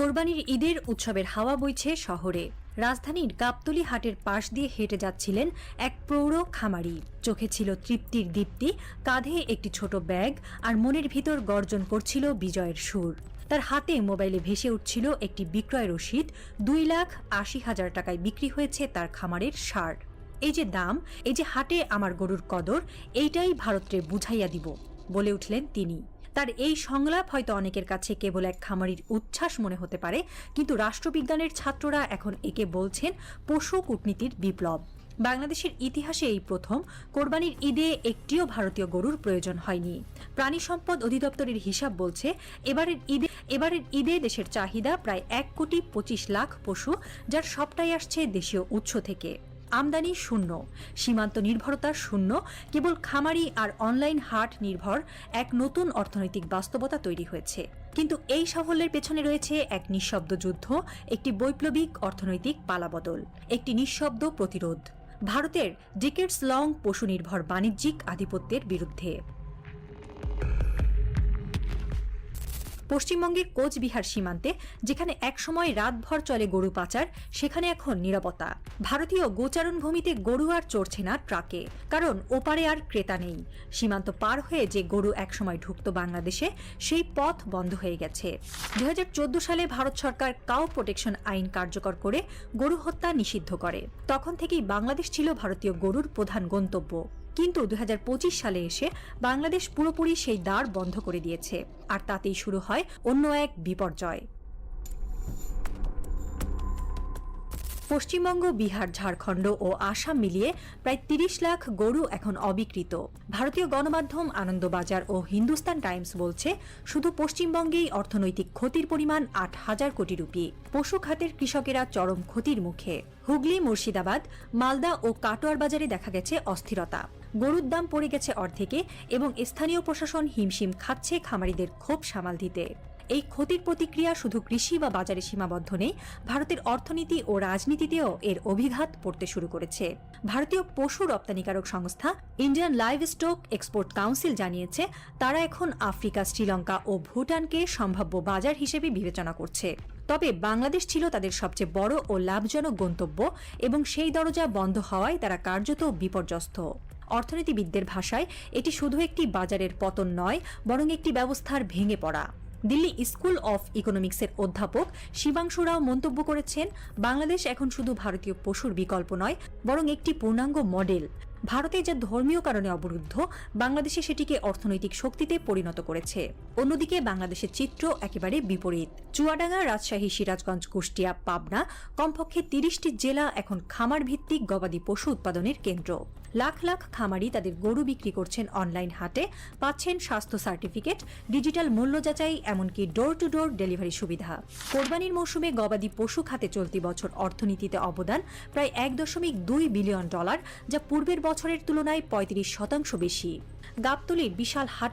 কোরবানির ঈদের উৎসবের হাওয়া বইছে শহরে। রাজধানীর গাবতলী হাটের পাশ দিয়ে হেঁটে যাচ্ছিলেন এক প্রৌঢ় খামারি। চোখে ছিল তৃপ্তির দীপ্তি, কাঁধে একটি ছোট ব্যাগ আর মনের ভিতর গর্জন করছিল বিজয়ের সুর। তার হাতে মোবাইলে ভেসে উঠছিল একটি বিক্রয় রসিদ, দুই লাখ আশি হাজার টাকায় বিক্রি হয়েছে তার খামারের সার। এই যে দাম, এই যে হাটে আমার গরুর কদর, এইটাই ভারতরে বুঝাইয়া দিব, বলে উঠলেন তিনি। তার এই সংলাপ হয়তো অনেকের কাছে কেবল এক খামারির উচ্ছ্বাস মনে হতে পারে, কিন্তু রাষ্ট্রবিজ্ঞানের ছাত্ররা এখন একে বলছেন পশু কূটনীতির বিপ্লব। বাংলাদেশের ইতিহাসে এই প্রথম, কোরবানির ঈদে একটিও ভারতীয় গরুর প্রয়োজন হয়নি। প্রাণী সম্পদ অধিদপ্তরের হিসাব বলছে, এবারের ঈদে এবারের ঈদে দেশের চাহিদা প্রায় এক কোটি পঁচিশ লাখ পশু, যার সবটাই আসছে দেশীয় উৎস থেকে। আমদানি শূন্য, সীমান্ত নির্ভরতা শূন্য, কেবল খামারি আর অনলাইন হাট নির্ভর এক নতুন অর্থনৈতিক বাস্তবতা তৈরি হয়েছে। কিন্তু এই সাফল্যের পেছনে রয়েছে এক নিঃশব্দ যুদ্ধ, একটি বৈপ্লবিক অর্থনৈতিক পালাবদল, একটি নিঃশব্দ প্রতিরোধ। ভারতের ডিকেটস লং পশু নির্ভর বাণিজ্যিক আধিপত্যের বিরুদ্ধে পশ্চিমবঙ্গের কোচবিহার সীমান্তে, যেখানে একসময় রাতভর চলে গরু পাচার, সেখানে এখন নিরাপত্তা। ভারতীয় গোচারণ ভূমিতে গরু আর চড়ছে না ট্রাকে, কারণ ওপারে আর ক্রেতা নেই। সীমান্ত পার হয়ে যে গরু একসময় ঢুকত বাংলাদেশে, সেই পথ বন্ধ হয়ে গেছে। দুই হাজার চোদ্দ সালে ভারত সরকার কাউ প্রোটেকশন আইন কার্যকর করে গরু হত্যা নিষিদ্ধ করে। তখন থেকেই বাংলাদেশ ছিল ভারতীয় গরুর প্রধান গন্তব্য। কিন্তু দু হাজার পঁচিশ সালে এসে বাংলাদেশ পুরোপুরি সেই দ্বার বন্ধ করে দিয়েছে। আর তাতেই শুরু হয় অন্য এক বিপর্যয়। পশ্চিমবঙ্গ, বিহার, ঝাড়খণ্ড ও আসাম মিলিয়ে প্রায় তিরিশ লাখ গরু এখন অবিকৃত। ভারতীয় গণমাধ্যম আনন্দবাজার ও হিন্দুস্তান টাইমস বলছে, শুধু পশ্চিমবঙ্গেই অর্থনৈতিক ক্ষতির পরিমাণ আট হাজার কোটি রুপি। পশু খাতের কৃষকেরা চরম ক্ষতির মুখে। হুগলি, মুর্শিদাবাদ, মালদা ও কাটোয়ার বাজারে দেখা গেছে অস্থিরতা। গরুর দাম পড়ে গেছে অর্ধেকে এবং স্থানীয় প্রশাসন হিমশিম খাচ্ছে খামারিদের ক্ষোভ সামাল দিতে। এই ক্ষতির প্রতিক্রিয়া শুধু কৃষি বা বাজারে সীমাবদ্ধ নেই, ভারতের অর্থনীতি ও রাজনীতিতেও এর অভিঘাত পড়তে শুরু করেছে। ভারতীয় পশু রপ্তানিকারক সংস্থা Indian livestock export council জানিয়েছে, তারা এখন আফ্রিকা, শ্রীলঙ্কা ও ভুটানকে সম্ভাব্য বাজার হিসেবে বিবেচনা করছে। তবে বাংলাদেশ ছিল তাদের সবচেয়ে বড় ও লাভজনক গন্তব্য এবং সেই দরজা বন্ধ হওয়ায় তারা কার্যত বিপর্যস্ত। অর্থনীতিবিদদের ভাষায়, এটি শুধু একটি বাজারের পতন নয়, বরং একটি ব্যবস্থার ভেঙে পড়া। দিল্লি স্কুল অফ ইকোনমিক্সের অধ্যাপক শিবাংশু রাও মন্তব্য করেছেন, বাংলাদেশ এখন শুধু ভারতীয় পশুর বিকল্প নয়, বরং একটি পূর্ণাঙ্গ মডেল। ভারতে যা ধর্মীয় কারণে অবরুদ্ধ, বাংলাদেশে সেটিকে অর্থনৈতিক শক্তিতে পরিণত করেছে। অন্যদিকে বাংলাদেশের চিত্র একেবারে বিপরীত। চুয়াডাঙ্গা রাজশাহী সিরাজগঞ্জ, কুষ্টিয়া, পাবনা কমপক্ষে তিরিশটি জেলা এখন খামার ভিত্তিক গবাদি পশু উৎপাদনের কেন্দ্র। লাখ লাখ খামারি তাদের গরু বিক্রি করছেন অনলাইন হাটে, পাচ্ছেন স্বাস্থ্য সার্টিফিকেট, ডিজিটাল মূল্য যাচাই, এমনকি ডোর টু ডোর ডেলিভারি সুবিধা। কোরবানির মৌসুমে গবাদি পশু খাতে চলতি বছর অর্থনীতিতে অবদান প্রায় এক দশমিক দুই বিলিয়ন ডলার, যা পূর্বের বছরের তুলনায় পঁয়ত্রিশ শতাংশ বেশি। গাবতলির বিশাল হাটে